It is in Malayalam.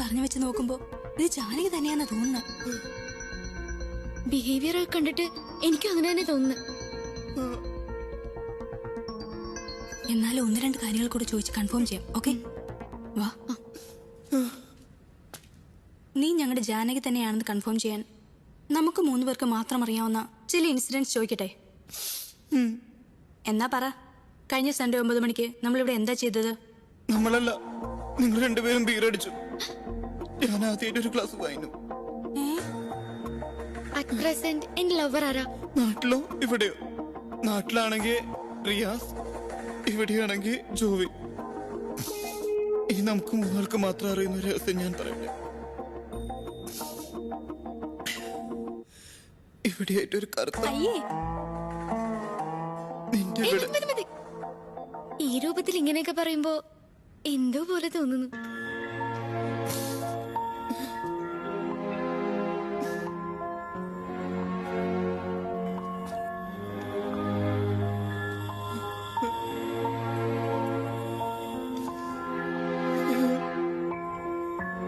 പറഞ്ഞു വെച്ച് നോക്കുമ്പോ ഇത് ജാനകി തന്നെയാണ് തോന്നുന്നത് ബിഹേവിയർ കണ്ടിട്ട് എനിക്ക് അങ്ങനെ തന്നെ തോന്നുന്നു. എന്നാലും ഒന്ന് രണ്ട് കാര്യങ്ങൾ കൂടെ ചോദിച്ച് കൺഫേം ചെയ്യാം ഓക്കെ വാ. നീ ഞങ്ങളുടെ ജാനകി തന്നെയാണെന്ന് കൺഫേം ചെയ്യാൻ നമുക്ക് മൂന്ന് പേർക്ക് മാത്രം അറിയാവുന്ന ചില ഇൻസിഡൻസ് ചോദിക്കട്ടെ? എന്നാ പറ. കഴിഞ്ഞ സൺഡേ ഒമ്പത് മണിക്ക് നമ്മളിവിടെ എന്താ ചെയ്തത്? നമ്മളല്ല നിങ്ങൾ രണ്ടുപേരും ബീറടിച്ചു. ഞാൻ ആദ്യമായിട്ട് ഒരു ക്ലാസ് വായിന്നു ഏ? അറ്റ് പ്രസന്റ് എന്റെ ലവർ ആരാ? നാട്ടിലോ? ഇവിടെയോ? നാട്ടിലാണെങ്കിൽ റിയാസ് ഇവിടെയാണെങ്കിൽ ജോവി. ഈ നമുക്ക് മൂന്നാൾക്ക് മാത്രം അറിയുന്ന ഒരു രഹസ്യം ഞാൻ പറയട്ടെ ഇവിടെയായിട്ട് ഒരു കറുത്ത അയ്യേ. നിന്റെ ഇവിടെ. ഈ രൂപത്തിൽ ഇങ്ങനെയൊക്കെ പറയുമ്പോ എന്തോ പോലെ തോന്നുന്നു.